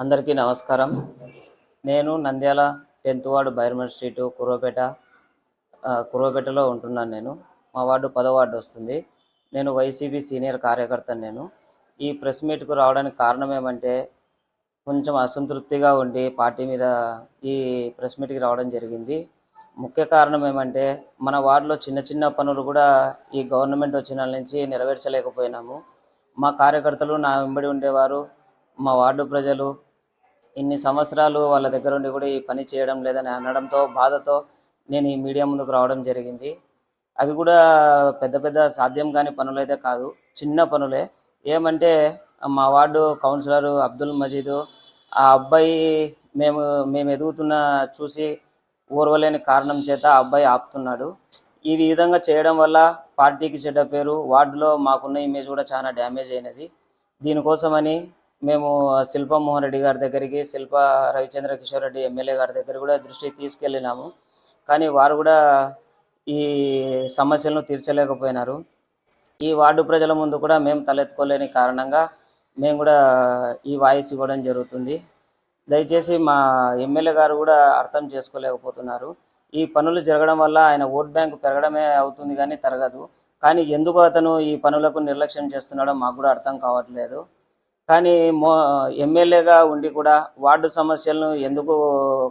అందరికీ నమస్కారం. నేను Nandyal tenth ward Bairmal street Kuravapeta ఆ, కురవపేటలో ఉంటున్నాను నేను. మా వార్డు పదో వార్డు వస్తుంది. నేను వైసీపీ సీనియర్ కార్యకర్త నేను. ఈ ప్రెస్ మీట్కు రావడానికి కారణం ఏమంటే కొంచెం అసంతృప్తిగా ఉండి పార్టీ మీద ఈ ప్రెస్ మీట్కి రావడం జరిగింది. ముఖ్య కారణం ఏమంటే మన వార్డులో చిన్న చిన్న పనులు కూడా ఈ గవర్నమెంట్ వచ్చిన నుంచి నెరవేర్చలేకపోయినాము. మా కార్యకర్తలు నా వెంబడి ఉండేవారు. మా వార్డు ప్రజలు ఇన్ని సంవత్సరాలు వాళ్ళ దగ్గర ఉండి కూడా ఈ పని చేయడం లేదని అనడంతో బాధతో నేను ఈ మీడియా ముందుకు రావడం జరిగింది. అవి కూడా పెద్ద పెద్ద సాధ్యం కాని పనులైతే కాదు. చిన్న పనులే. ఏమంటే మా వార్డు కౌన్సిలర్ అబ్దుల్ మజీద్ ఆ అబ్బాయి మేము మేము ఎదుగుతున్న చూసి ఓర్వలేని కారణం చేత ఆ అబ్బాయి ఆపుతున్నాడు. ఈ విధంగా చేయడం వల్ల పార్టీకి చెడ్డ పేరు వార్డులో మాకున్న ఇమేజ్ కూడా చాలా డ్యామేజ్ అయినది. దీనికోసమని మేము శిల్ప మోహన్ రెడ్డి గారి దగ్గరికి శిల్ప రవిచంద్ర కిషోర్ రెడ్డి ఎమ్మెల్యే గారి దగ్గర కూడా దృష్టికి తీసుకెళ్ళినాము. కానీ వారు కూడా ఈ సమస్యలను తీర్చలేకపోయినారు. ఈ వార్డు ప్రజల ముందు కూడా మేము తలెత్తుకోలేని కారణంగా మేము కూడా ఈ వాయిస్ ఇవ్వడం జరుగుతుంది. దయచేసి మా ఎమ్మెల్యే గారు కూడా అర్థం చేసుకోలేకపోతున్నారు. ఈ పనులు జరగడం వల్ల ఆయన ఓట్ బ్యాంక్ పెరగడమే అవుతుంది కానీ తరగదు. కానీ ఎందుకు అతను ఈ పనులకు నిర్లక్ష్యం చేస్తున్నాడో మాకు కూడా అర్థం కావట్లేదు. కానీ మో ఎమ్మెల్యేగా ఉండి కూడా వార్డు సమస్యలను ఎందుకు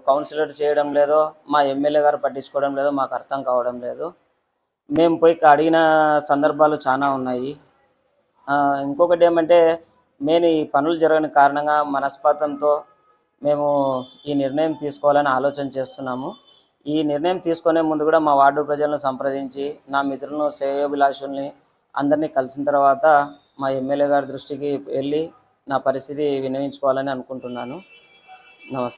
కౌన్సిలర్ చేయడం లేదో మా ఎమ్మెల్యే గారు పట్టించుకోవడం లేదో మాకు అర్థం కావడం లేదు. మేము పోయి అడిగిన సందర్భాలు చాలా ఉన్నాయి. ఇంకొకటి ఏమంటే మేము ఈ పనులు జరగని కారణంగా మనస్పాతంతో మేము ఈ నిర్ణయం తీసుకోవాలని ఆలోచన చేస్తున్నాము. ఈ నిర్ణయం తీసుకునే ముందు కూడా మా వార్డు ప్రజలను సంప్రదించి నా మిత్రులను శ్రేయోభిలాషుల్ని అందరినీ కలిసిన తర్వాత మా ఎమ్మెల్యే గారి దృష్టికి వెళ్ళి నా పరిస్థితి వినియోగించుకోవాలని అనుకుంటున్నాను. నమస్తే.